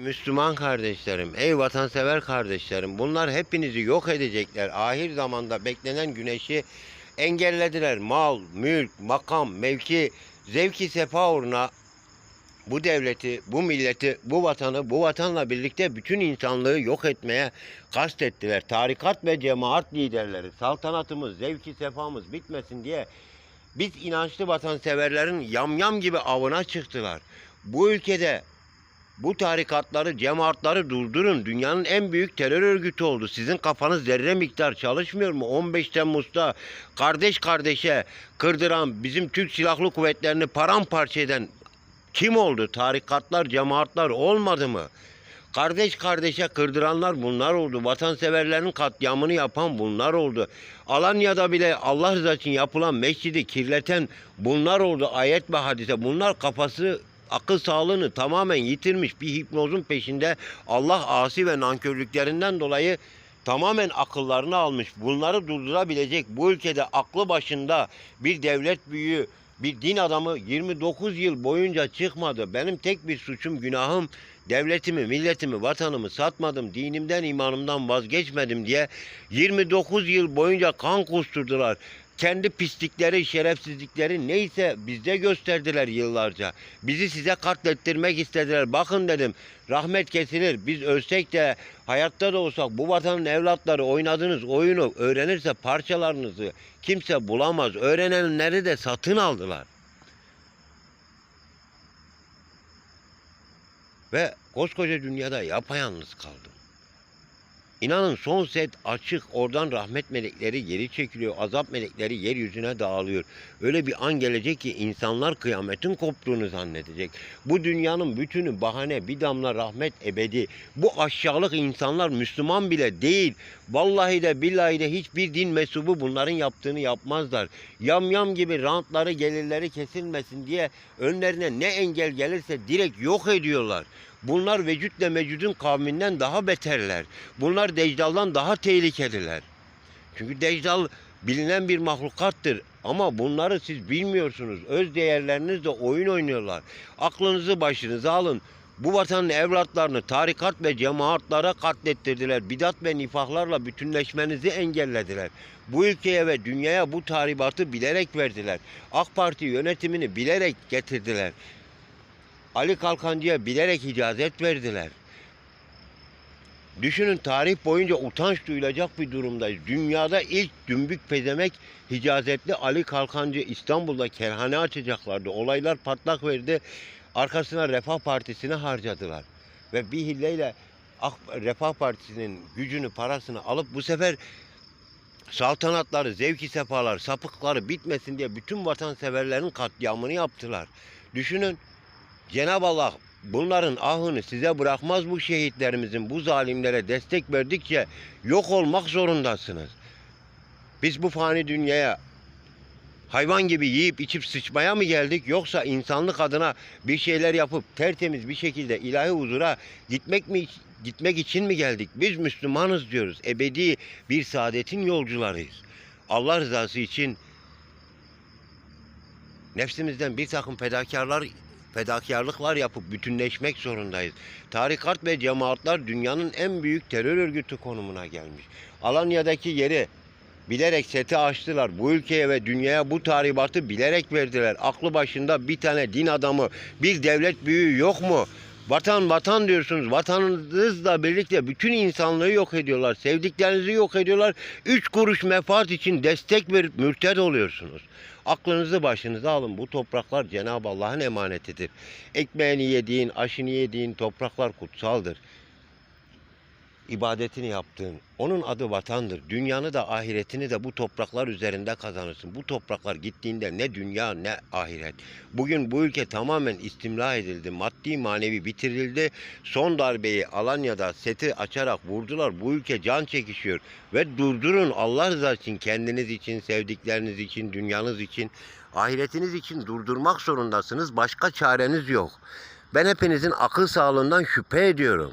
Müslüman kardeşlerim, ey vatansever kardeşlerim, bunlar hepinizi yok edecekler. Ahir zamanda beklenen güneşi engellediler. Mal, mülk, makam, mevki, zevki sefa uğruna bu devleti, bu milleti, bu vatanı, bu vatanla birlikte bütün insanlığı yok etmeye kastettiler. Tarikat ve cemaat liderleri, saltanatımız, zevki sefamız bitmesin diye biz inançlı vatanseverlerin yamyam gibi avına çıktılar. Bu ülkede bu tarikatları, cemaatları durdurun. Dünyanın en büyük terör örgütü oldu. Sizin kafanız zerre miktar çalışmıyor mu? 15 Temmuz'da kardeş kardeşe kırdıran, bizim Türk Silahlı Kuvvetlerini paramparça eden kim oldu? Tarikatlar, cemaatler olmadı mı? Kardeş kardeşe kırdıranlar bunlar oldu. Vatanseverlerin katliamını yapan bunlar oldu. Alanya'da bile Allah rızası için yapılan mescidi kirleten bunlar oldu. Ayet ve hadise. Bunlar kafası akıl sağlığını tamamen yitirmiş bir hipnozun peşinde Allah asi ve nankörlüklerinden dolayı tamamen akıllarını almış. Bunları durdurabilecek bu ülkede aklı başında bir devlet büyüğü, bir din adamı 29 yıl boyunca çıkmadı. Benim tek bir suçum, günahım devletimi, milletimi, vatanımı satmadım, dinimden, imanımdan vazgeçmedim diye 29 yıl boyunca kan kusturdular. Kendi pislikleri, şerefsizlikleri neyse bizde gösterdiler yıllarca. Bizi size katlettirmek istediler. Bakın dedim rahmet kesilir. Biz ölsek de hayatta da olsak bu vatanın evlatları oynadığınız oyunu öğrenirse parçalarınızı kimse bulamaz. Öğrenenleri de satın aldılar. Ve koskoca dünyada yapayalnız kaldım. İnanın son set açık. Oradan rahmet melekleri geri çekiliyor. Azap melekleri yeryüzüne dağılıyor. Öyle bir an gelecek ki insanlar kıyametin koptuğunu zannedecek. Bu dünyanın bütünü bahane, bir damla rahmet ebedi. Bu aşağılık insanlar Müslüman bile değil. Vallahi de billahi de hiçbir din mensubu bunların yaptığını yapmazlar. Yam yam gibi rantları, gelirleri kesilmesin diye önlerine ne engel gelirse direkt yok ediyorlar. Bunlar vecütle mecudun kavminden daha beterler. Bunlar Decdal'dan daha tehlikeliler. Çünkü Decdal bilinen bir mahlukattır. Ama bunları siz bilmiyorsunuz. Öz değerlerinizle oyun oynuyorlar. Aklınızı başınıza alın. Bu vatanın evlatlarını tarikat ve cemaatlara katlettirdiler. Bidat ve nifahlarla bütünleşmenizi engellediler. Bu ülkeye ve dünyaya bu tahribatı bilerek verdiler. AK Parti yönetimini bilerek getirdiler. Ali Kalkancı'ya bilerek icazet verdiler. Düşünün tarih boyunca utanç duyulacak bir durumdayız. Dünyada ilk dümbük pezemek hicazetli Ali Kalkancı İstanbul'da kerhane açacaklardı. Olaylar patlak verdi. Arkasına Refah Partisi'ne harcadılar. Ve bir hilleyle Refah Partisi'nin gücünü, parasını alıp bu sefer saltanatları, zevki sefalar, sapıkları bitmesin diye bütün vatanseverlerin katliamını yaptılar. Düşünün Cenab-ı Allah bunların ahını size bırakmaz bu şehitlerimizin, bu zalimlere destek verdikçe yok olmak zorundasınız. Biz bu fani dünyaya hayvan gibi yiyip içip sıçmaya mı geldik yoksa insanlık adına bir şeyler yapıp tertemiz bir şekilde ilahi huzura gitmek mi gitmek için mi geldik? Biz Müslümanız diyoruz. Ebedi bir saadetin yolcularıyız. Allah rızası için nefsimizden bir takım fedakarlar fedakarlıklar yapıp bütünleşmek zorundayız. Tarikat ve cemaatler dünyanın en büyük terör örgütü konumuna gelmiş. Alanya'daki yeri bilerek seti açtılar. Bu ülkeye ve dünyaya bu tahribatı bilerek verdiler. Aklı başında bir tane din adamı, bir devlet büyüğü yok mu? Vatan vatan diyorsunuz. Vatanınızla birlikte bütün insanlığı yok ediyorlar. Sevdiklerinizi yok ediyorlar. Üç kuruş menfaat için destek verip mürted oluyorsunuz. Aklınızı başınıza alın. Bu topraklar Cenab-ı Allah'ın emanetidir. Ekmeğini yediğin, aşını yediğin topraklar kutsaldır. İbadetini yaptığın, onun adı vatandır. Dünyanı da ahiretini de bu topraklar üzerinde kazanırsın. Bu topraklar gittiğinde ne dünya ne ahiret. Bugün bu ülke tamamen istimla edildi. Maddi manevi bitirildi. Son darbeyi Alanya'da seti açarak vurdular. Bu ülke can çekişiyor. Ve durdurun Allah rızası için, kendiniz için, sevdikleriniz için, dünyanız için, ahiretiniz için durdurmak zorundasınız. Başka çareniz yok. Ben hepinizin akıl sağlığından şüphe ediyorum.